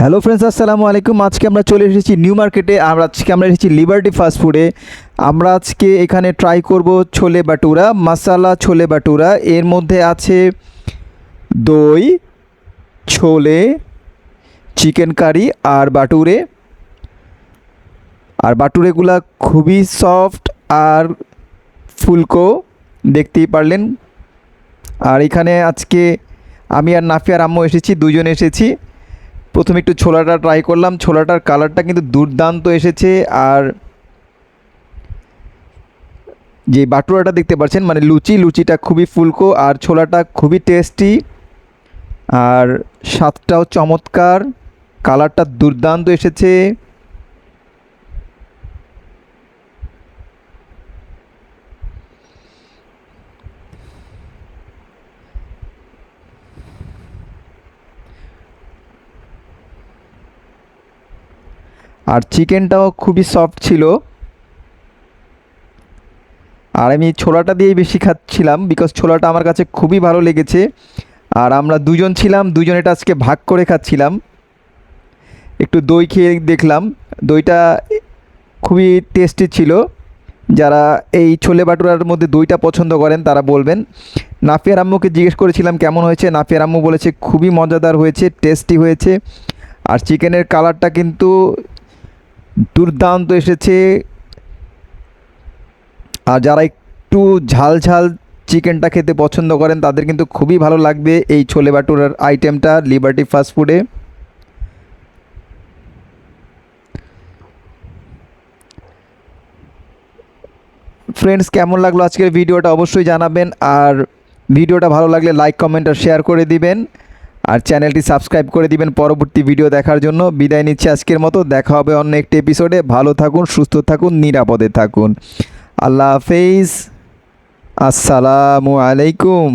Hello friends আসসালামু আলাইকুম। আজকে আমরা চলে এসেছি নিউ মার্কেটে আর আজকে আমরা এসেছি লিবার্টি ফাস্ট ফুডে আমরা আজকে এখানে ট্রাই করব ছোলে বাটুরা মাসালা ছোলে বাটুরা। এর মধ্যে আছে দই, ছোলে চিকেন কারি আর বাটুরে। আর বাটুরেগুলা খুবই সফট আর ফুলকো, দেখতেই পারলেন। আর এখানে আজকে আমি আর নাফিয়ার আম্মু এসেছি, দুজন এসেছি। প্রথমে একটু ছোলাটা ট্রাই করলাম, ছোলাটার কালারটা কিন্তু দুর্দান্ত এসেছে আর যে বাটুরাটা দেখতে পাচ্ছেন মানে লুচি, লুচিটা খুবই ফুলকো আর ছোলাটা খুবই টেস্টি আর স্বাদটাও চমৎকার কালারটা দুর্দান্ত এসেছে। আর চিকেনটাও খুবই সফট ছিল। আর আমি ছোলাটা দিয়েই বেশি খাচ্ছিলাম বিকজ ছোলাটা আমার কাছে খুবই ভালো লেগেছে। আর আমরা দুজন ছিলাম, দুজন এটা আজকে ভাগ করে খাচ্ছিলাম। একটু দই খেয়ে দেখলাম, দইটা খুবই টেস্টি ছিল। যারা এই ছোলে বাটুরার মধ্যে দইটা পছন্দ করেন তারা বলবেন। নাফিয়ার আম্মুকে জিজ্ঞেস করেছিলাম কেমন হয়েছে, নাফিয়ার আম্মু বলেছে খুবই মজাদার হয়েছে টেস্টি হয়েছে। আর চিকেনের কালারটা কিন্তু দুর্দান্ত এসেছে। আর যারা একটু ঝাল ঝাল চিকেনটা খেতে পছন্দ করেন, তাদের কিন্তু খুবই ভালো লাগবে এই ছোলে বাটুরার আইটেমটা লিবার্টি ফাস্ট ফুডে ফ্রেন্ডস কেমন লাগল আজকের ভিডিওটা অবশ্যই জানাবেন, আর ভিডিওটা ভালো লাগলে লাইক কমেন্ট আর শেয়ার করে দিবেন। আর চ্যানেলটি সাবস্ক্রাইব করে দিবেন পরবর্তী ভিডিও দেখার জন্য। বিদায় নিচ্ছি আজকের মতো। দেখা হবে অন্য একটি এপিসোডে ভালো থাকুন, সুস্থ থাকুন, নিরাপদে থাকুন। আল্লাহ হাফেজ। আসসালামু আলাইকুম।